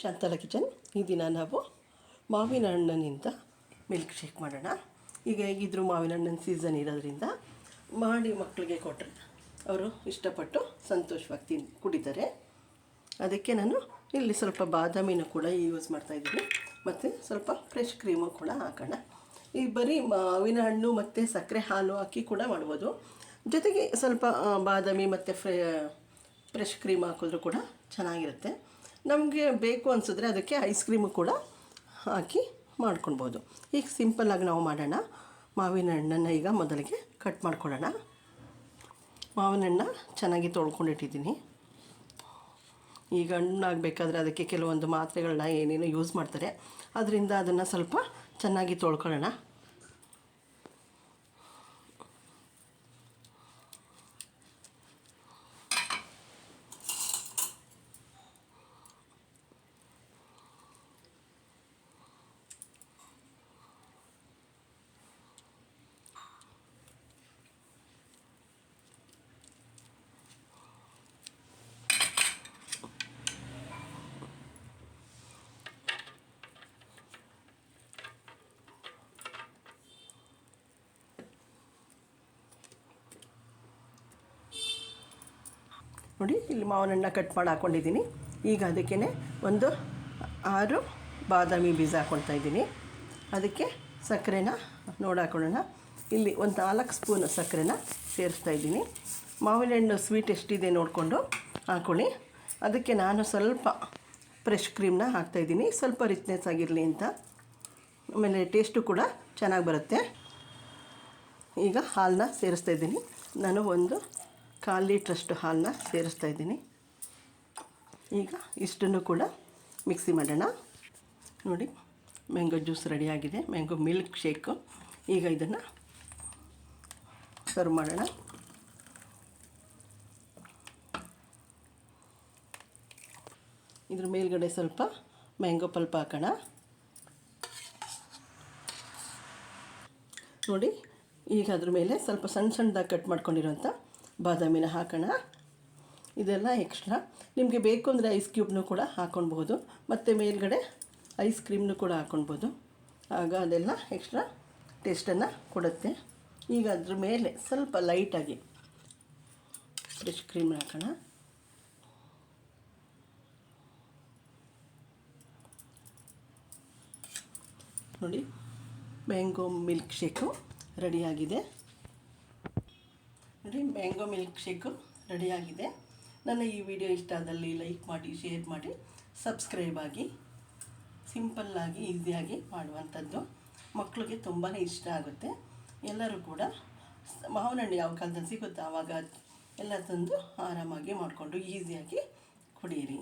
Shantala kitchen. ಈ ದಿನ ನಾವು ಮಾವಿನ ಹಣ್ಣಿನಿಂದ ಮಿಲ್ಕ್ ಶೇಕ್ ಮಾಡೋಣ. ಈಗ ಹೇಗಿದ್ರು ಮಾವಿನ ಹಣ್ಣಿನ ಸೀಸನ್ ಇರೋದ್ರಿಂದ ಮಾಡಿ ಮಕ್ಕಳಿಗೆ ಕೊಟ್ಟರೆ ಅವರು ಇಷ್ಟಪಟ್ಟು ಸಂತೋಷವಾಗಿ ತಿನ್, ಕುಡಿತಾರೆ. ಅದಕ್ಕೆ ನಾನು ಇಲ್ಲಿ ಸ್ವಲ್ಪ ಬಾದಾಮಿನ ಕೂಡ ಯೂಸ್ ಮಾಡ್ತಾಯಿದ್ದೀನಿ ಮತ್ತು ಸ್ವಲ್ಪ ಫ್ರೆಶ್ ಕ್ರೀಮು ಕೂಡ ಹಾಕೋಣ. ಈ ಬರೀ ಮಾವಿನ ಹಣ್ಣು ಮತ್ತು ಸಕ್ಕರೆ ಹಾಲು ಹಾಕಿ ಕೂಡ ಮಾಡ್ಬೋದು. ಜೊತೆಗೆ ಸ್ವಲ್ಪ ಬಾದಾಮಿ ಮತ್ತು ಫ್ರೆ ಫ್ರೆಶ್ ಕ್ರೀಮ್ ಹಾಕಿದ್ರೂ ಕೂಡ ಚೆನ್ನಾಗಿರುತ್ತೆ. ನಮಗೆ ಬೇಕು ಅನಿಸಿದ್ರೆ ಅದಕ್ಕೆ ಐಸ್ ಕ್ರೀಮು ಕೂಡ ಹಾಕಿ ಮಾಡ್ಕೊಳ್ಬೋದು. ಈಗ ಸಿಂಪಲ್ಲಾಗಿ ನಾವು ಮಾಡೋಣ. ಮಾವಿನ ಹಣ್ಣನ್ನು ಈಗ ಮೊದಲಿಗೆ ಕಟ್ ಮಾಡ್ಕೊಳ್ಳೋಣ. ಮಾವಿನ ಹಣ್ಣು ಚೆನ್ನಾಗಿ ತೊಳ್ಕೊಂಡಿಟ್ಟಿದ್ದೀನಿ. ಈಗ ಹಣ್ಣಾಗಬೇಕಾದ್ರೆ ಅದಕ್ಕೆ ಕೆಲವೊಂದು ಮಾತ್ರೆಗಳನ್ನ ಏನೇನೋ ಯೂಸ್ ಮಾಡ್ತಾರೆ. ಅದರಿಂದ ಅದನ್ನು ಸ್ವಲ್ಪ ಚೆನ್ನಾಗಿ ತೊಳ್ಕೊಳ್ಳೋಣ. ನೋಡಿ, ಇಲ್ಲಿ ಮಾವಿನ ಹಣ್ಣ ಕಟ್ ಮಾಡಿ ಹಾಕ್ಕೊಂಡಿದ್ದೀನಿ ಈಗ ಅದಕ್ಕೇ ಒಂದು ಆರು ಬಾದಾಮಿ ಬೀಜ ಹಾಕ್ಕೊಳ್ತಾ ಇದ್ದೀನಿ. ಅದಕ್ಕೆ ಸಕ್ಕರೆನ ನೋಡಿ ಹಾಕೊಳ್ಳೋಣ. ಇಲ್ಲಿ ಒಂದು ನಾಲ್ಕು ಸ್ಪೂನ್ ಸಕ್ಕರೆನ ಸೇರಿಸ್ತಾ ಇದ್ದೀನಿ. ಮಾವಿನ ಹಣ್ಣು ಸ್ವೀಟ್ ಎಷ್ಟಿದೆ ನೋಡಿಕೊಂಡು ಹಾಕ್ಕೊಳ್ಳಿ ಅದಕ್ಕೆ ನಾನು ಸ್ವಲ್ಪ ಫ್ರೆಶ್ ಕ್ರೀಮ್ನ ಹಾಕ್ತಾಯಿದ್ದೀನಿ ಸ್ವಲ್ಪ ರಿಚ್ನೆಸ್ ಆಗಿರಲಿ ಅಂತ. ಆಮೇಲೆ ಟೇಸ್ಟು ಕೂಡ ಚೆನ್ನಾಗಿ ಬರುತ್ತೆ. ಈಗ ಹಾಲನ್ನ ಸೇರಿಸ್ತಾ ಇದ್ದೀನಿ. ನಾನು ಒಂದು ಕಾಲು ಲೀಟ್ರಷ್ಟು ಹಾಲನ್ನ ಸೇರಿಸ್ತಾ ಇದ್ದೀನಿ. ಈಗ ಇಷ್ಟನ್ನು ಕೂಡ ಮಿಕ್ಸಿ ಮಾಡೋಣ. ನೋಡಿ, ಮ್ಯಾಂಗೋ ಜ್ಯೂಸ್ ರೆಡಿಯಾಗಿದೆ ಮ್ಯಾಂಗೋ ಮಿಲ್ಕ್ ಶೇಕು. ಈಗ ಇದನ್ನು ಸರ್ವ್ ಮಾಡೋಣ. ಇದ್ರ ಮೇಲ್ಗಡೆ ಸ್ವಲ್ಪ ಮ್ಯಾಂಗೋ ಪಲ್ಪ್ ಹಾಕೋಣ. ನೋಡಿ, ಈಗ ಅದ್ರ ಮೇಲೆ ಸ್ವಲ್ಪ ಸಣ್ಣ ಸಣ್ಣದಾಗಿ ಕಟ್ ಮಾಡ್ಕೊಂಡಿರೋಂಥ ಬಾದಾಮಿನ ಹಾಕೋಣ. ಇದೆಲ್ಲ ಎಕ್ಸ್ಟ್ರಾ ನಿಮಗೆ ಬೇಕು ಅಂದರೆ ಐಸ್ ಕ್ಯೂಬ್ನು ಕೂಡ ಹಾಕ್ಕೊಳ್ಬೋದು ಮತ್ತು ಮೇಲ್ಗಡೆ ಐಸ್ ಕ್ರೀಮ್ನು ಕೂಡ ಹಾಕ್ಕೊಳ್ಬೋದು ಆಗ ಅದೆಲ್ಲ ಎಕ್ಸ್ಟ್ರಾ ಟೇಸ್ಟನ್ನು ಕೊಡುತ್ತೆ. ಈಗ ಅದ್ರ ಮೇಲೆ ಸ್ವಲ್ಪ ಲೈಟಾಗಿ ಫ್ರೆಶ್ ಕ್ರೀಮ್ ಹಾಕೋಣ. ನೋಡಿ ಮ್ಯಾಂಗೋ ಮಿಲ್ಕ್ ಶೇಕು ರೆಡಿಯಾಗಿದೆ ನೋಡಿ ಮ್ಯಾಂಗೋ ಮಿಲ್ಕ್ ಶೇಕು ರೆಡಿಯಾಗಿದೆ. ನನ್ನ ಈ ವಿಡಿಯೋ ಇಷ್ಟ ಆದಲ್ಲಿ ಲೈಕ್ ಮಾಡಿ ಶೇರ್ ಮಾಡಿ ಸಬ್ಸ್ಕ್ರೈಬ್ ಆಗಿ ಸಿಂಪಲ್ಲಾಗಿ ಈಸಿಯಾಗಿ ಮಾಡುವಂಥದ್ದು ಮಕ್ಕಳಿಗೆ ತುಂಬಾ ಇಷ್ಟ ಆಗುತ್ತೆ. ಎಲ್ಲರೂ ಕೂಡ ಮಾವಿನ ಹಣ್ಣು ಯಾವ ಕಾಲದಲ್ಲಿ ಸಿಗುತ್ತೆ ಆವಾಗ ಎಲ್ಲ ತಂದು ಆರಾಮಾಗಿ ಮಾಡಿಕೊಂಡು ಈಸಿಯಾಗಿ ಕುಡಿಯಿರಿ